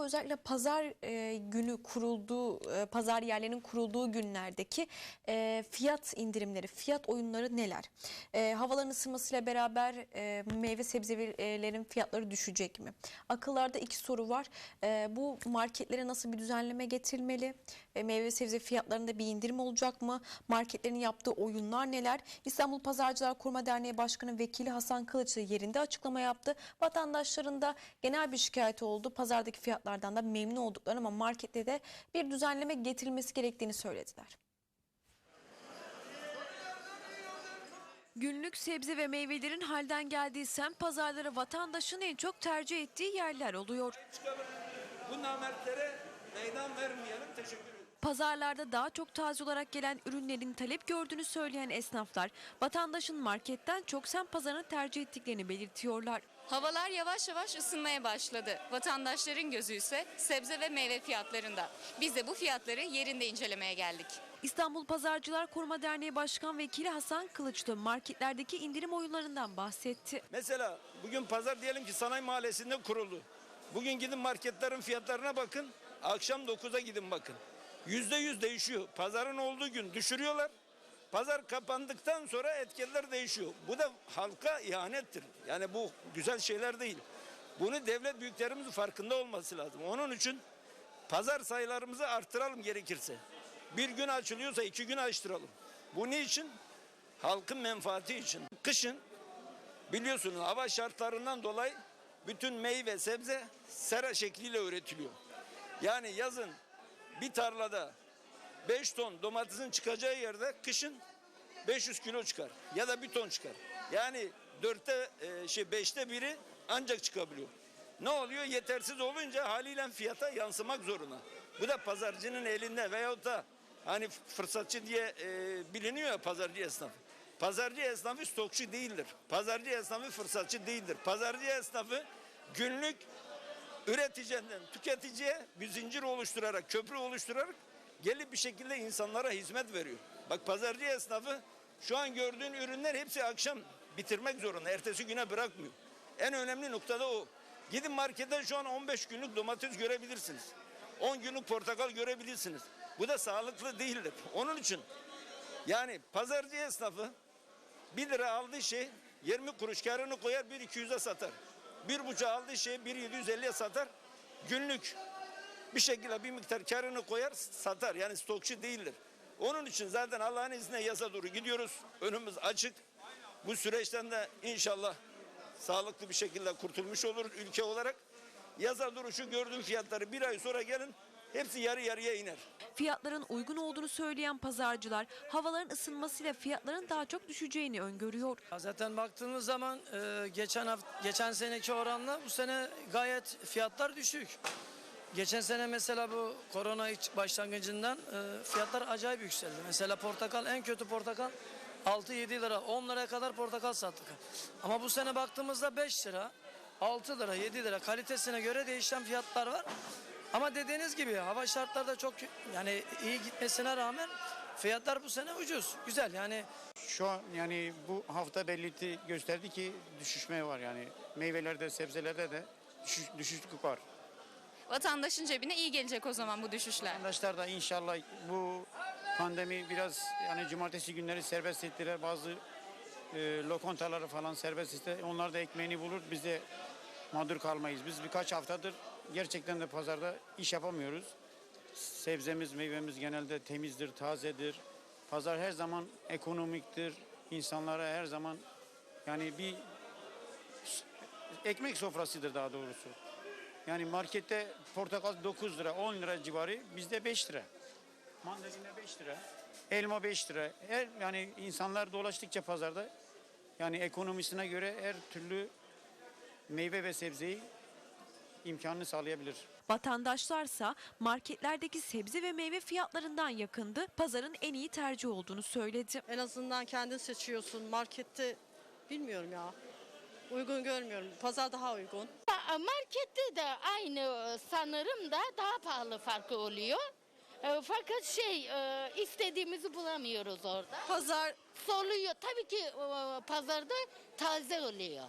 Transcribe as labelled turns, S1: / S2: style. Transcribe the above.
S1: bu özellikle pazar e, günü kurulduğu, e, pazar yerlerinin kurulduğu günlerdeki e, fiyat indirimleri, fiyat oyunları neler? E, havaların ısınmasıyla beraber e, meyve sebzelerin fiyatları düşecek mi? Akıllarda iki soru var. E, bu marketlere nasıl bir düzenleme getirilmeli? E, meyve sebze fiyatlarında bir indirim olacak mı? Marketlerin yaptığı oyunlar neler? İstanbul Pazarcılar Kurma Derneği Başkanı Vekili Hasan Kılıç yerinde açıklama yaptı. Vatandaşların da genel bir şikayeti oldu. Pazardaki fiyatlardan da memnun olduklarını ama markette de bir düzenleme getirilmesi gerektiğini söylediler. Günlük sebze ve meyvelerin halden geldiği semt pazarları vatandaşın en çok tercih ettiği yerler oluyor.
S2: Bu namertlere meydan vermeyelim. Teşekkür ederim.
S1: Pazarlarda daha çok taze olarak gelen ürünlerin talep gördüğünü söyleyen esnaflar, vatandaşın marketten çok semt pazarını tercih ettiklerini belirtiyorlar.
S3: Havalar yavaş yavaş ısınmaya başladı. Vatandaşların gözü ise sebze ve meyve fiyatlarında. Biz de bu fiyatları yerinde incelemeye geldik.
S1: İstanbul Pazarcılar Koruma Derneği Başkan Vekili Hasan Kılıç da marketlerdeki indirim oyunlarından bahsetti.
S2: Mesela bugün pazar diyelim ki sanayi mahallesinde kuruldu. Bugün gidin marketlerin fiyatlarına bakın. Akşam 9'a gidin bakın. Yüzde yüz değişiyor. Pazarın olduğu gün düşürüyorlar. Pazar kapandıktan sonra etkiler değişiyor. Bu da halka ihanettir. Yani bu güzel şeyler değil. Bunu devlet büyüklerimizin farkında olması lazım. Onun için pazar sayılarımızı arttıralım gerekirse. Bir gün açılıyorsa iki gün açtıralım. Bu ne için? Halkın menfaati için. Kışın biliyorsunuz hava şartlarından dolayı bütün meyve sebze sera şekliyle üretiliyor. Yani yazın bir tarlada 5 ton domatesin çıkacağı yerde kışın 500 kilo çıkar ya da bir ton çıkar. Yani dörtte e, şey beşte biri ancak çıkabiliyor. Ne oluyor? Yetersiz olunca haliyle fiyata yansımak zorunda. Bu da pazarcının elinde veyahut da hani fırsatçı diye e, biliniyor ya pazarcı esnafı. Pazarcı esnafı stokçu değildir. Pazarcı esnafı fırsatçı değildir. Pazarcı esnafı günlük üreticiden tüketiciye bir zincir oluşturarak, köprü oluşturarak gelip bir şekilde insanlara hizmet veriyor. Bak pazarcı esnafı şu an gördüğün ürünler hepsi akşam bitirmek zorunda. Ertesi güne bırakmıyor. En önemli noktada o. Gidin marketten şu an 15 günlük domates görebilirsiniz. 10 günlük portakal görebilirsiniz. Bu da sağlıklı değildir. Onun için yani pazarcı esnafı 1 lira aldığı şey 20 kuruş karını koyar 1 200'e satar. Bir buçuk aldığı şey 1 750'ye satar. Günlük bir şekilde bir miktar karını koyar satar. Yani stokçu değildir. Onun için zaten Allah'ın izniyle yaza doğru gidiyoruz. Önümüz açık. Bu süreçten de inşallah sağlıklı bir şekilde kurtulmuş olur ülke olarak. Yaza doğru şu gördüğüm fiyatları bir ay sonra gelin hepsi yarı yarıya iner.
S1: Fiyatların uygun olduğunu söyleyen pazarcılar, havaların ısınmasıyla fiyatların daha çok düşeceğini öngörüyor.
S4: Zaten baktığımız zaman e, geçen hafta, geçen seneki oranla bu sene gayet fiyatlar düşük. Geçen sene mesela bu korona başlangıcından e, fiyatlar acayip yükseldi. Mesela portakal en kötü portakal 6-7 lira 10 liraya kadar portakal sattık. Ama bu sene baktığımızda 5 lira 6 lira 7 lira kalitesine göre değişen fiyatlar var. Ama dediğiniz gibi hava şartları da çok yani iyi gitmesine rağmen fiyatlar bu sene ucuz. Güzel yani
S5: Şu an yani bu hafta belirti gösterdi ki düşüşme var yani meyvelerde sebzelerde de düşüş, düşüşlük var.
S3: Vatandaşın cebine iyi gelecek o zaman bu düşüşler.
S5: Arkadaşlar da inşallah bu pandemi biraz yani cumartesi günleri serbest ettiler bazı e, lokantaları falan serbest etti. Onlar da ekmeğini bulur biz de mağdur kalmayız. Biz birkaç haftadır gerçekten de pazarda iş yapamıyoruz. Sebzemiz, meyvemiz genelde temizdir, tazedir. Pazar her zaman ekonomiktir. İnsanlara her zaman yani bir ekmek sofrasıdır daha doğrusu. Yani markette portakal 9 lira, 10 lira civarı, bizde 5 lira. Mandalina 5 lira, elma 5 lira. Her yani insanlar dolaştıkça pazarda yani ekonomisine göre her türlü meyve ve sebzeyi imkanını sağlayabilir.
S1: Vatandaşlarsa marketlerdeki sebze ve meyve fiyatlarından yakındı, pazarın en iyi tercih olduğunu söyledi.
S6: En azından kendin seçiyorsun. Markette bilmiyorum ya. Uygun görmüyorum. Pazar daha uygun.
S7: Markette de aynı sanırım da daha pahalı farkı oluyor. E, Fakat şey e, istediğimizi bulamıyoruz orada.
S6: Pazar
S7: Soluyor. Tabii ki e, pazarda taze oluyor.